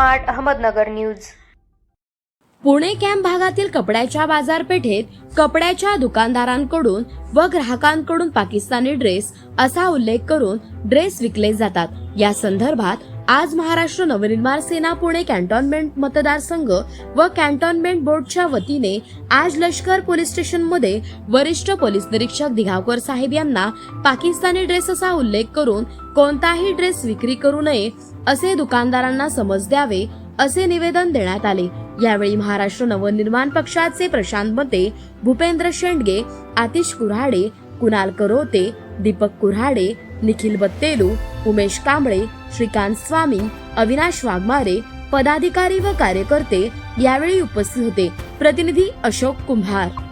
Smart Ahmednagar news. Pune camp भागातील कपड्याच्या बाजारपेठेत कपड्याच्या दुकानदारांकडून व ग्राहकांकडून पाकिस्तानी ड्रेस असा उल्लेख करून ड्रेस विकले जातात. या संदर्भात आज महाराष्ट्र नवनिर्माण सेना पुणे कॅन्टॉनमेंट मतदारसंघ व कॅन्टॉनमेंट बोर्डच्या वतीने आज लष्कर पोलीस स्टेशनमध्ये वरिष्ठ पोलीस निरीक्षक दिघावकर साहेब यांना पाकिस्तानी ड्रेस असा उल्लेख करून कोणताही ड्रेस विक्री करू नये असे दुकानदारांना समज द्यावे असे निवेदन देण्यात आले. यावेळी महाराष्ट्र नवनिर्माण पक्षाचे प्रशांत मते भूपेंद्र शेंडगे आतिश कुऱ्हाडे कुणाल करोते दीपक कुऱ्हाडे निखिल बत्तेलू उमेश कांबळे श्रीकांत स्वामी अविनाश वाघमारे पदाधिकारी व कार्यकर्ते यावेळी उपस्थित होते. प्रतिनिधी अशोक कुंभार.